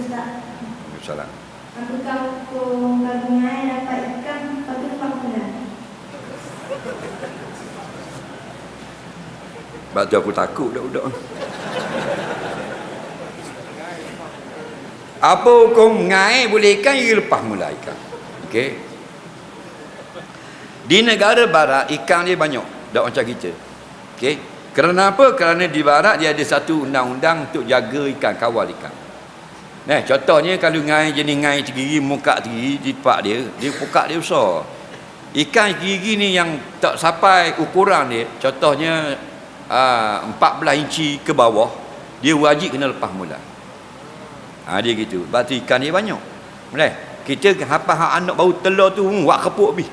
Ustaz. Salam. Aku kampung gabungan dapat ikan lepas tu lepas bulan. Sebab tu aku takut budak-budak. Apa hukum ngai boleh ikan ia lepas mula ikan. Okey. Di negara barat ikan dia banyak, tak macam kita. Okey. Kerana apa? Kerana di barat dia ada satu undang-undang untuk jaga ikan, kawal ikan. Nah, contohnya kalau ngai jenis ngai tigiri, muka tigiri di tempat dia, dia muka dia besar. Ikan gigi ni yang tak sampai ukuran dia, contohnya uh, 14 inci ke bawah, dia wajib kena lepas mula. Ha, dia gitu. Berarti ikan dia banyak. Boleh? Kita hafal hak anak baru telur tu, hmm, wak kepuk habis.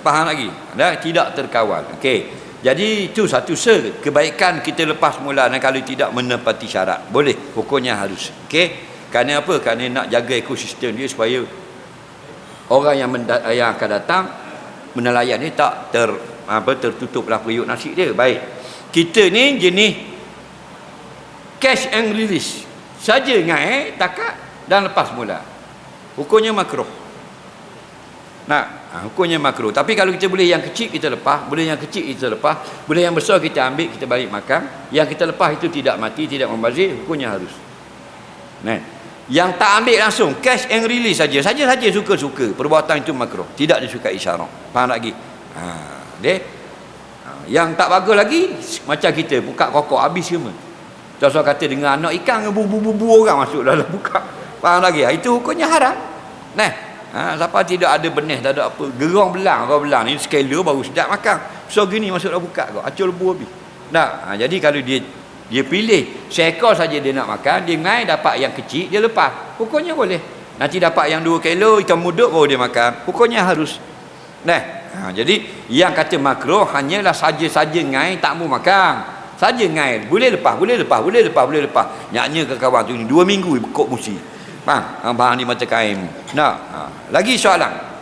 Faham lagi? Dah tidak terkawal. Okey. Jadi itu satu se kebaikan kita lepas mula dan kalau tidak menepati syarat. Boleh. Hukumnya harus. Okey. Kerana apa? Kerana nak jaga ekosistem dia supaya orang yang yang akan datang menelayan ni tak ter apa tertutuplah periuk nasi dia. Baik. Kita ni jenis cash and release. Saja ngai takat dan lepas mula. Hukumnya makruh. Nah, ha, hukumnya makruh. Tapi kalau kita boleh yang kecil kita lepas, boleh yang kecil kita lepas, boleh yang besar kita ambil kita balik makan. Yang kita lepas itu tidak mati, tidak membazir, hukumnya harus. Nah, yang tak ambil langsung cash and release saja. Saja-saja suka-suka. Perbuatan itu makruh. Tidak disukai isyarat. Faham lagi? Ha, dia ha, yang tak bagus lagi macam kita buka kokok habis semua. Tuan-tuan kata dengan anak ikan bubu-bubu orang masuk dalam buka. Faham lagi? Ha, itu hukumnya haram. Nah, ha, siapa tidak ada benih, tak ada apa. Gerong belang, orang belang ni skala baru sedap makan. So gini masuk dalam buka kau. Acul lebu habis. Nah, ha, jadi kalau dia dia pilih seekor saja dia nak makan, dia ngai dapat yang kecil, dia lepas. Hukumnya boleh. Nanti dapat yang 2 kilo ikan muduk baru dia makan. Hukumnya harus. Nah, ha, jadi yang kata makruh hanyalah saja-saja ngai tak mau makan. Saja ngai, boleh lepas, boleh lepas, boleh lepas, boleh lepas. Nyaknya ke kawan tu ni 2 minggu bekok musi. Faham? Ha, bahan ni macam kain. Nah, ha. lagi soalan.